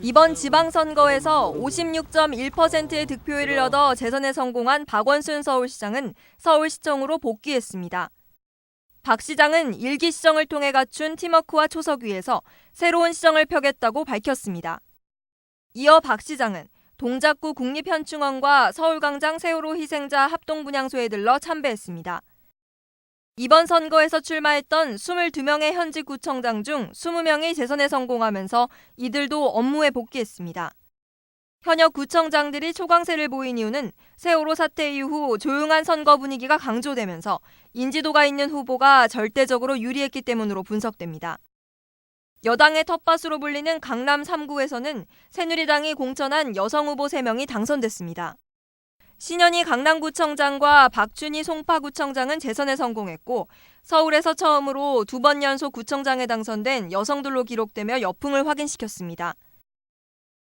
이번 지방선거에서 56.1%의 득표율을 얻어 재선에 성공한 박원순 서울시장은 서울시청으로 복귀했습니다. 박 시장은 일기 시정을 통해 갖춘 팀워크와 초석 위에서 새로운 시정을 펴겠다고 밝혔습니다. 이어 박 시장은 동작구 국립현충원과 서울광장 세월호 희생자 합동분향소에 들러 참배했습니다. 이번 선거에서 출마했던 22명의 현직 구청장 중 20명이 재선에 성공하면서 이들도 업무에 복귀했습니다. 현역 구청장들이 초강세를 보인 이유는 세월호 사태 이후 조용한 선거 분위기가 강조되면서 인지도가 있는 후보가 절대적으로 유리했기 때문으로 분석됩니다. 여당의 텃밭으로 불리는 강남 3구에서는 새누리당이 공천한 여성 후보 3명이 당선됐습니다. 신현희 강남구청장과 박준희 송파구청장은 재선에 성공했고 서울에서 처음으로 두 번 연속 구청장에 당선된 여성들로 기록되며 여풍을 확인시켰습니다.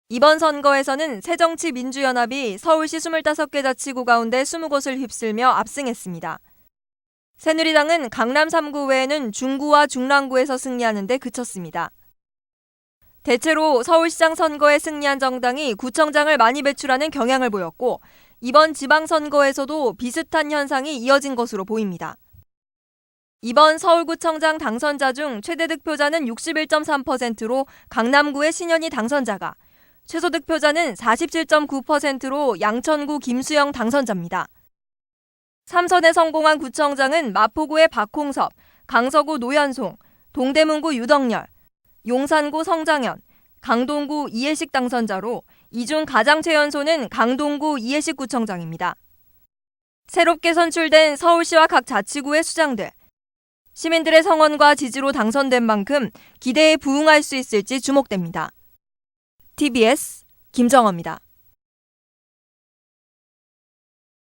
이번 선거에서는 새정치민주연합이 서울시 25개 자치구 가운데 20곳을 휩쓸며 압승했습니다. 새누리당은 강남 3구 외에는 중구와 중랑구에서 승리하는 데 그쳤습니다. 대체로 서울시장 선거에 승리한 정당이 구청장을 많이 배출하는 경향을 보였고 이번 지방선거에서도 비슷한 현상이 이어진 것으로 보입니다. 이번 서울구청장 당선자 중 최대 득표자는 61.3%로 강남구의 신현희 당선자가 최소 득표자는 47.9%로 양천구 김수영 당선자입니다. 3선에 성공한 구청장은 마포구의 박홍섭, 강서구 노현송, 동대문구 유덕열, 용산구 성장현, 강동구 이해식 당선자로 이중 가장 최연소는 강동구 이해식 구청장입니다. 새롭게 선출된 서울시와 각 자치구의 수장들, 시민들의 성원과 지지로 당선된 만큼 기대에 부응할 수 있을지 주목됩니다. TBS 김정호입니다.